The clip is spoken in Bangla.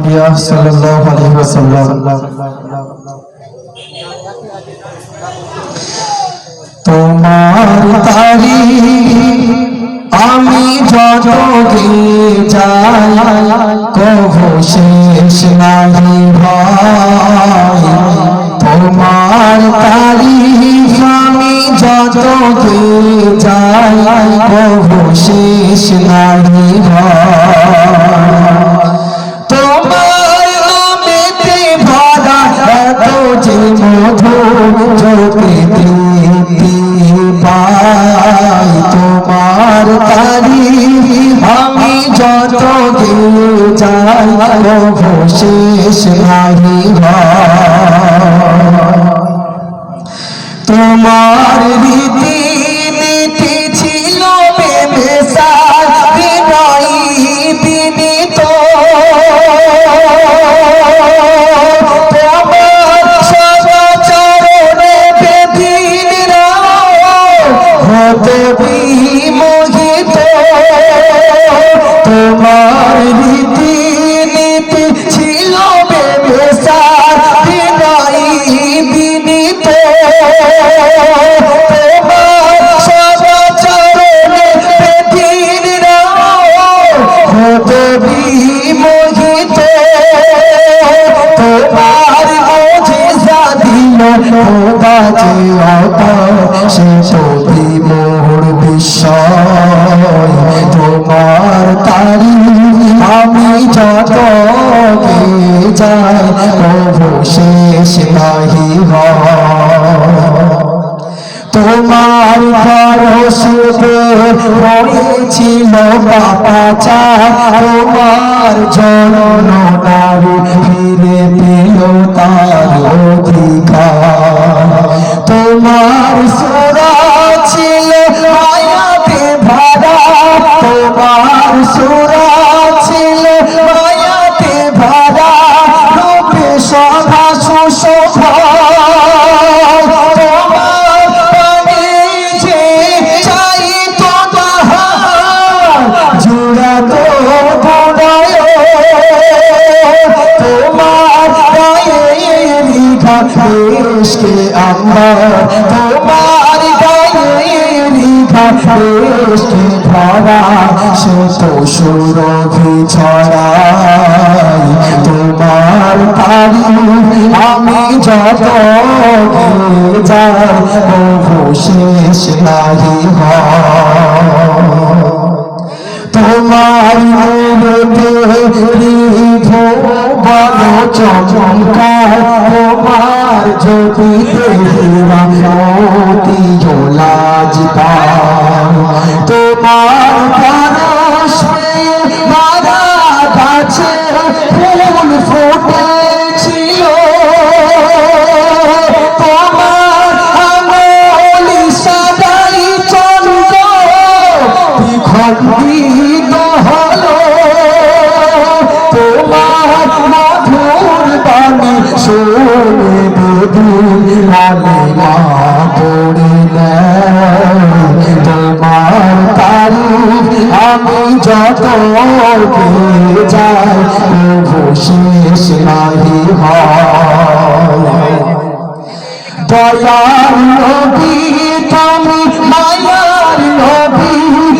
আম্বিয়া সাল্লাল্লাহু আলাইহি ওয়াসাল্লাম। তোমার তারি আমি যত যাই কভু শেষ নাহি ভাই। তোমার তারি আমি যত যাই কভু শেষ নাহি ভাই। গিয়ে যাই প্রভু শেষ নাহি তোমার সে সবি মোর বিস্ময়, তোমার তারি আমি যত যাই, প্রভু শেষ নাহি তোমার পরশুতে হয়েছিল বাবা চা তোমার জনন নারী ফিরে পেল তার দেশকে আমার তোমার ছড়াই তোমার আমি যত যাই প্রভু শেষ নাহি হয়। যদি দেহিরা মতি লাজ তোমার শুনে বেদুন আলিমা পড়িলে তোমার তারিফ আমি যত যাই শেষ নাহি দয়ার নবী, তুমি মায়ার নবী